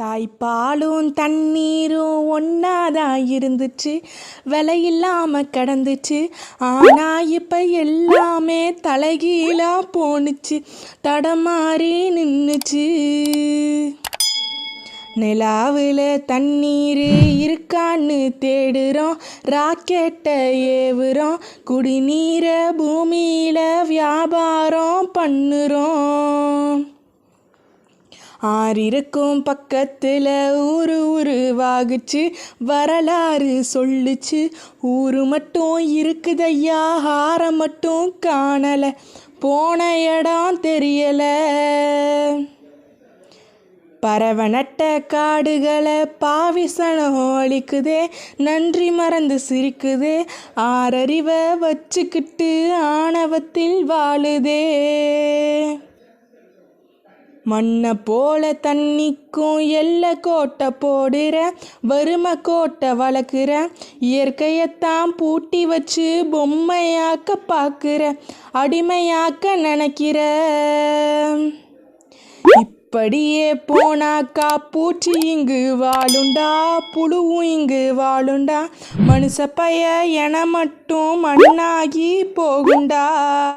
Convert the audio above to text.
தாய்ப்பாலும் தண்ணீரும் ஒன்னாதான் இருந்துச்சு விலையில்லாம கடந்துச்சு. ஆனா இப்ப எல்லாமே தலைகீழா போணுச்சு. தடமாறி நின்றுச்சு நிலாவில் தண்ணீர் இருக்கான்னு தேடுறோம். ராக்கெட்டை ஏவுறோம். குடிநீரை பூமியில் வியாபாரம் பண்ணுறோம். ஆறிருக்கும் பக்கத்தில் ஊரு உருவாகுச்சு. வரலாறு சொல்லுச்சு. ஊரு மட்டும் இருக்குதையா? ஆரம் மட்டும் காணலை. போன இடம் தெரியலை. பறவை நட்ட காடுகளை பாவிசனம் அழிக்குதே நன்றி மறந்து சிரிக்குதே. ஆறறிவை வச்சுக்கிட்டு ஆணவத்தில் வாழுதே. மண்ணை போல தண்ணிக்கும் எல்லை கோட்டை போடுற வறுமை கோட்டை வளர்க்குற இயற்கையைத்தான் பூட்டி வச்சு பொம்மையாக்க பார்க்குற அடிமையாக்க நினைக்கிற. இப்படியே போனாக்கா பூச்சி இங்கு வாழுண்டா புழுவும் இங்கு வாழுண்டா மனுஷ பைய என மட்டும் மண்ணாகி போகுண்டா.